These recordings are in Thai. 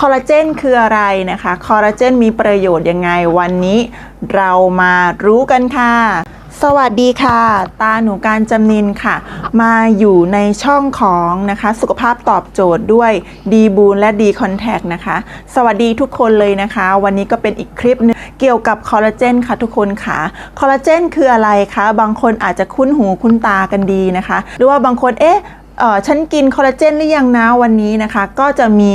คอลลาเจนคืออะไรนะคะ คอลลาเจนมีประโยชน์ยังไงวันนี้ เรามารู้กันค่ะ สวัสดีค่ะ ตาหนูการจำนินค่ะ มาอยู่ในช่องของนะคะ สุขภาพตอบโจทย์ด้วยดีบูนและดีคอนแทคนะคะ สวัสดีทุกคนเลยนะคะ วันนี้ก็เป็นอีกคลิปหนึงเกี่ยวกับคอลลาเจนค่ะทุกคนค่ะ คอลลาเจนคืออะไรคะ บางคนอาจจะคุ้นหูคุ้นตากันดีนะคะ หรือว่าบางคนเอ๊ะ ฉันกินคอลลาเจนหรือยังนะวันนี้นะคะ ก็จะมี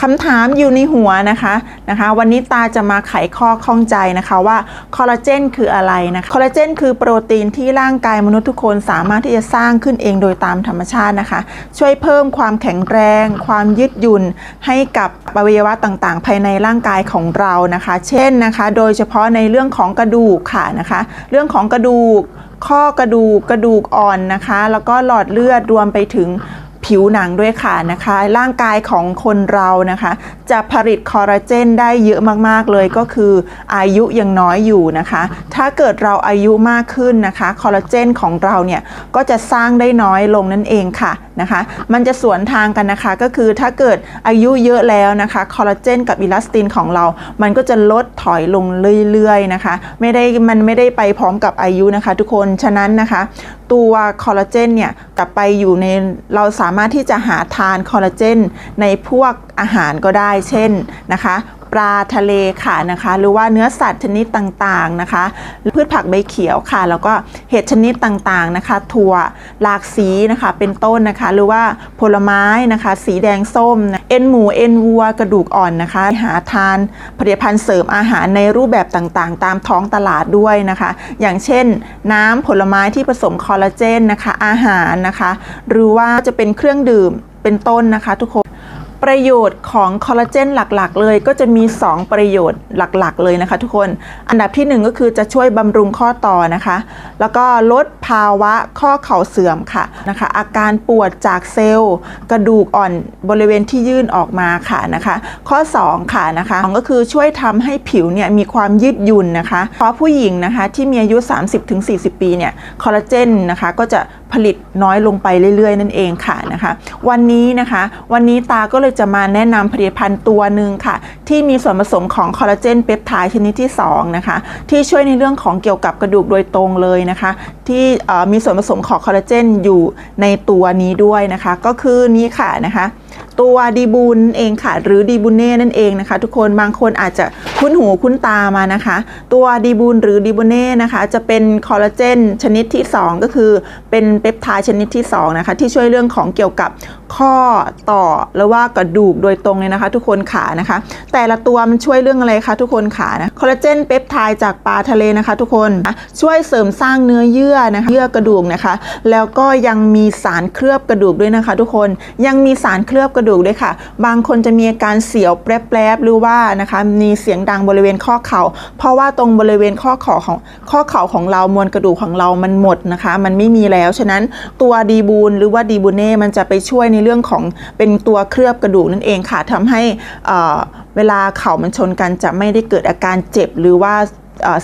คำถามอยู่ในหัวนะคะนะคะ วันนี้ตาจะมาไขข้อข้องใจนะคะว่าคอลลาเจนคืออะไรนะคะคอลลาเจนคือโปรตีนที่ร่างกายมนุษย์ทุกคนสามารถที่จะสร้างขึ้นเองโดยตามธรรมชาตินะคะ ช่วยเพิ่มความแข็งแรง ความยืดหยุ่นให้กับอวัยวะต่างๆ ภายในร่างกายของเรานะคะ เช่นนะคะ โดยเฉพาะในเรื่องของกระดูกค่ะนะคะ เรื่องของกระดูก ข้อกระดูกกระดูกอ่อนนะคะ แล้วก็หลอดเลือดรวมไปถึง ผิวหนังด้วยค่ะนะคะ ร่างกายของคนเรานะคะ จะผลิตคอลลาเจนได้เยอะมากๆเลยก็คืออายุยังน้อยอยู่นะคะ ถ้าเกิดเราอายุมากขึ้นนะคะคอลลาเจนของเราเนี่ยก็จะสร้างได้น้อยลงนั่นเองค่ะนะคะ มันจะสวนทางกันนะคะก็คือถ้าเกิดอายุเยอะแล้วนะคะคอลลาเจนกับอิลาสตินของเรา มันก็จะลดถอยลงเรื่อยๆนะคะ ไม่ได้มันไม่ได้ไปพร้อมกับอายุนะคะ ทุกคนฉะนั้นนะคะตัวคอลลาเจนเนี่ยจะไปอยู่ในเราสามารถที่จะหาทานคอลลาเจนในพวกอาหารก็ได้เช่นนะคะ ปลาทะเลค่ะนะคะ หรือว่าเนื้อสัตว์ชนิดต่างๆนะคะ พืชผักใบเขียวค่ะ แล้วก็เห็ดชนิดต่างๆนะคะ ถั่วหลากสีนะคะเป็นต้นนะคะ หรือว่าผลไม้นะคะ สีแดงส้มนะเอ็นหมูเอ็นวัวกระดูกอ่อนนะคะ หาทานผลิตภัณฑ์เสริมอาหารในรูปแบบต่างๆ ตามท้องตลาดด้วยนะคะ อย่างเช่น น้ำผลไม้ที่ผสมคอลลาเจนนะคะ อาหารนะคะ หรือว่าจะเป็นเครื่องดื่มเป็นต้นนะคะทุกคน ประโยชน์ของคอลลาเจนหลักๆ เลยก็จะมี 2 ประโยชน์หลักๆ เลยนะคะทุกคน อันดับที่ 1 ก็คือจะช่วยบำรุงข้อต่อนะคะ แล้วก็ลดภาวะข้อเข่าเสื่อมค่ะนะคะ อาการปวดจากเซลล์กระดูกอ่อนบริเวณที่ยื่นออกมาค่ะนะคะ ข้อ 2 ค่ะนะคะก็คือช่วยทำให้ผิวเนี่ยมีความยืดหยุ่นนะคะเพราะผู้หญิงนะคะที่มีอายุ 30-40 ปีเนี่ยคอลลาเจนนะคะก็จะผลิตน้อยลงไปเรื่อยๆ นั่นเองค่ะนะคะ วันนี้นะคะวันนี้ตาก็เลยจะมาแนะนำผลิตภัณฑ์ตัวหนึ่งค่ะ ที่มีส่วนผสมของคอลลาเจนเปปไทด์ชนิดที่2นะคะที่ช่วยในเรื่องของเกี่ยวกับกระดูกโดยตรงเลยนะคะ ที่มีส่วนผสมของคอลลาเจนอยู่ในตัวนี้ด้วยนะคะ ก็คือนี้ค่ะนะคะ ตัวดีบูนเองค่ะ หรือดีบูเน่นั่นเองนะคะ ทุกคนบางคนอาจจะคุ้นหูคุ้นตามานะคะ ตัวดีบูนหรือดีบูเน่นะคะ จะเป็นคอลลาเจนชนิดที่ 2 ก็คือเป็นเปปไทด์ชนิดที่2นะคะที่ช่วยเรื่องของเกี่ยวกับข้อต่อหรือว่ากระดูกโดยตรงเลยนะคะ ทุกคนขานะคะ แต่ละตัวมันช่วยเรื่องอะไรคะทุกคนขานะคอลลาเจนเปปไทด์จากปลาทะเลนะคะ ทุกคนช่วยเสริมสร้างเนื้อเยื่อนะคะเยื่อกระดูกนะคะ แล้วก็ยังมีสารเคลือบกระดูกด้วยนะคะ ทุกคนยังมีสารเคลือบกระดูกด้วยค่ะ บางคนจะมีอาการเสียวแปรบๆหรือว่านะคะมีเสียงดังบริเวณข้อเข่า เพราะว่าตรงบริเวณข้อเข่าของข้อเข่าของเรามวลกระดูกของเรามันหมดนะคะ มันไม่มีแล้วฉะนั้นตัวดีบูนหรือว่าดีบูเน่มันจะไปช่วยในเรื่องของเป็นตัวเคลือบกระดูกนั่นเองค่ะทำให้เวลาเข่ามันชนกันจะไม่ได้เกิดอาการเจ็บหรือว่า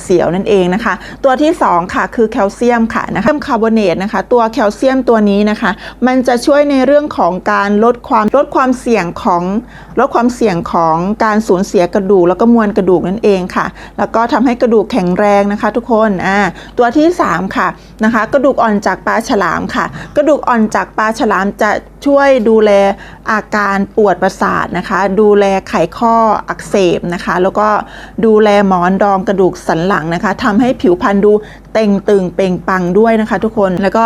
เสียวนั่นเองนะคะ ตัวที่ 2 ค่ะคือแคลเซียมค่ะนะคะคาร์บอเนตนะคะตัวแคลเซียมตัวนี้นะคะ มันจะช่วยในเรื่องของการลดความลดความเสี่ยงของลดความเสี่ยงของการสูญเสียกระดูกแล้วก็มวลกระดูกนั่นเองค่ะ แล้วก็ทำให้กระดูกแข็งแรงนะคะ ทุกคนอ่าตัวที่ 3 ค่ะนะคะ กระดูกอ่อนจากปลาฉลามค่ะ กระดูกอ่อนจากปลาฉลามจะ ช่วยดูแลอาการปวดประสาทนะคะ ดูแลไขข้ออักเสบนะคะ แล้วก็ดูแลหมอนรองกระดูกสันหลังนะคะทำให้ผิวพรรณดูเต่งตึงเป่งปังด้วยนะคะ ทุกคนแล้วก็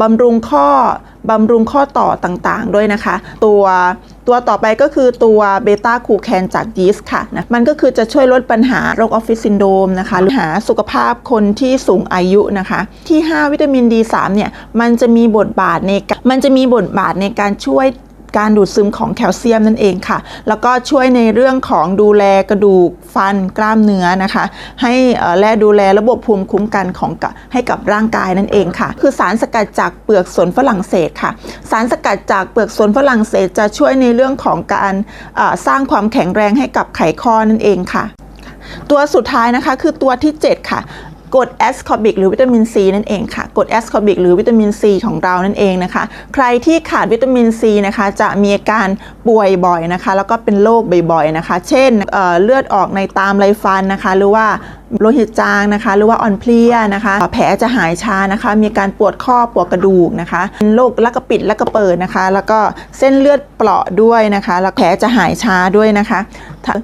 บำรุงข้อบำรุงข้อต่อต่างๆ ด้วยนะคะ ตัวตัวต่อไปก็คือตัวเบต้าคูแคนจากยีสต์ค่ะนะมันก็คือจะช่วยลดปัญหาโรคออฟฟิศซินโดมนะคะหรือหาสุขภาพคนที่สูงอายุนะคะ ที่ 5 วิตามิน D3 เนี่ยมันจะมีบทบาทในการมันจะมีบทบาทในการช่วย การดูดซึมของแคลเซียมนั่นเองค่ะ แล้วก็ช่วยในเรื่องของดูแลกระดูกฟันกล้ามเนื้อนะคะ ให้และดูแลระบบภูมิคุ้มกันของกะให้กับร่างกายนั่นเองค่ะ คือสารสกัดจากเปลือกสนฝรั่งเศสค่ะ สารสกัดจากเปลือกสนฝรั่งเศสจะช่วยในเรื่องของการสร้างความแข็งแรงให้กับไขข้อนั่นเองค่ะ ตัวสุดท้ายนะคะคือตัวที่ 7 ค่ะ กรดแอสคอบิกหรือวิตามินซีนั่นเองค่ะกรดแอสคอบิกหรือวิตามินซีของเรานั่นเองนะคะ ใครที่ขาดวิตามินซีนะคะ จะมีอาการ ป่วยบ่อยนะคะ แล้วก็เป็นโรคบ่อยๆนะคะ เช่นเเลือดออกในตามไรฟันนะคะ หรือว่าโลหิตจางนะคะ หรือว่าอ่อนเพลียนะคะ แผลจะหายช้านะคะ มีการปวดข้อปวดกระดูกนะคะเป็นโรคลักกระปิดลักกระเปิดนะคะ แล้วก็เส้นเลือดเปราะด้วยนะคะ แล้วแผลจะหายช้าด้วยนะคะ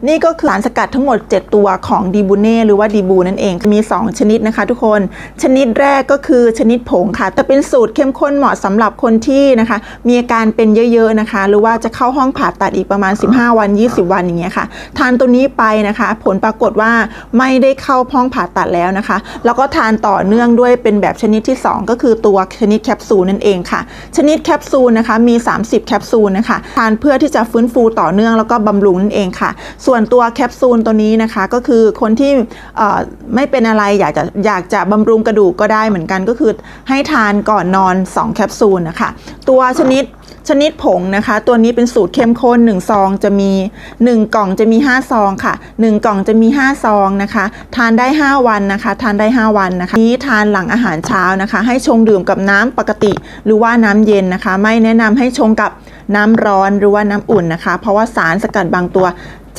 นี่ก็คือสารสกัดทั้งหมด 7 ตัวของดีบูเน่หรือว่าดีบูนั่นเองมี 2 ชนิดนะคะทุกคนชนิดแรกก็คือชนิดผงค่ะแต่เป็นสูตรเข้มข้นเหมาะสำหรับคนที่นะคะ มีอาการเป็นเยอะๆนะคะ หรือว่าจะเข้าห้องผ่าตัดอีกประมาณ 15 วัน 20 วันอย่างเงี้ยค่ะ ทานตัวนี้ไปนะคะ ผลปรากฏว่าไม่ได้เข้าห้องผ่าตัดแล้วนะคะ แล้วก็ทานต่อเนื่องด้วยเป็นแบบชนิดที่ 2 ก็คือตัวชนิดแคปซูลนั่นเองค่ะ ชนิดแคปซูลนะคะมี 30 แคปซูลนะคะ ทานเพื่อที่จะฟื้นฟูต่อเนื่องแล้วก็บำรุงนั่นเองค่ะ ส่วนตัวแคปซูลตัวนี้นะคะก็คือคนที่เอ่อไม่เป็นอะไรอยากจะอยากจะบำรุงกระดูกก็ได้เหมือนกันก็คือให้ทานก่อนนอน 2 แคปซูลนะคะ ตัวชนิด ชนิดผงนะคะ ตัวนี้เป็นสูตรเข้มข้น1ซองจะมี 1 กล่องจะมี 5 ซองค่ะ 1 กล่องจะมี 5 ซองนะคะ ทานได้ 5 วันนะคะ ทานได้ 5 วันนะคะนี้ทานหลังอาหารเช้านะคะ ให้ชงดื่มกับน้ำปกติ หรือว่าน้ำเย็นนะคะ ไม่แนะนำให้ชงกับน้ำร้อนหรือว่าน้ำอุ่นนะคะ เพราะว่าสารสกัดบางตัว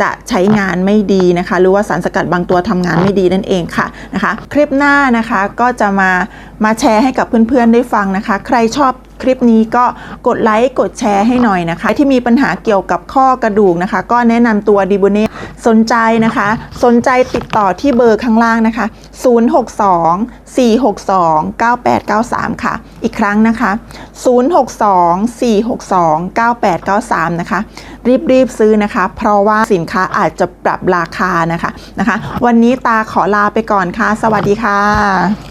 จะใช้งานไม่ดีนะคะ หรือว่าสารสกัดบางตัวทำงานไม่ดีนั่นเองค่ะนะคะ คลิปหน้านะคะก็จะมามาแชร์ให้กับเพื่อนๆได้ฟังนะคะ ใครชอบ คลิปนี้ก็กดไลค์กดแชร์ให้หน่อยนะคะ ที่มีปัญหาเกี่ยวกับข้อกระดูกนะคะ ก็แนะนำตัวดีบูเน่สนใจนะคะ สนใจติดต่อที่เบอร์ข้างล่างนะคะ 062 462 9893 ค่ะ อีกครั้งนะคะ 062 462 9893 นะคะ รีบๆซื้อนะคะ เพราะว่าสินค้าอาจจะปรับราคานะคะนะคะ วันนี้ตาขอลาไปก่อนค่ะ สวัสดีค่ะ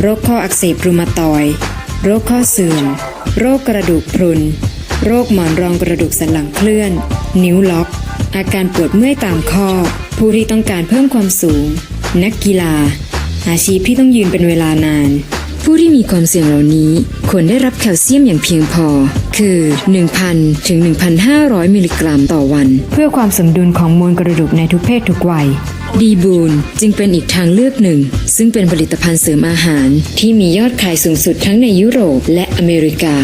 โรคข้ออักเสบรูมาตอยด์โรคข้อเสื่อม โรคกระดูกพรุน โรคหมอนรองกระดูกสันหลังเคลื่อน นิ้วล็อก อาการปวดเมื่อยตามข้อ ผู้ที่ต้องการเพิ่มความสูง นักกีฬา อาชีพที่ต้องยืนเป็นเวลานาน ผู้ที่มีความเสี่ยงเหล่านี้ควรได้รับแคลเซียมอย่างเพียงพอ คือ 1,000 ถึง 1,500 มิลลิกรัมต่อวัน เพื่อความสมดุลของมวลกระดูกในทุกเพศทุกวัย ดีบูนจึงเป็นอีกทางเลือกหนึ่ง ซึ่งเป็นผลิตภัณฑ์เสริมอาหารที่มียอดขายสูงสุดทั้งในยุโรปและอเมริกา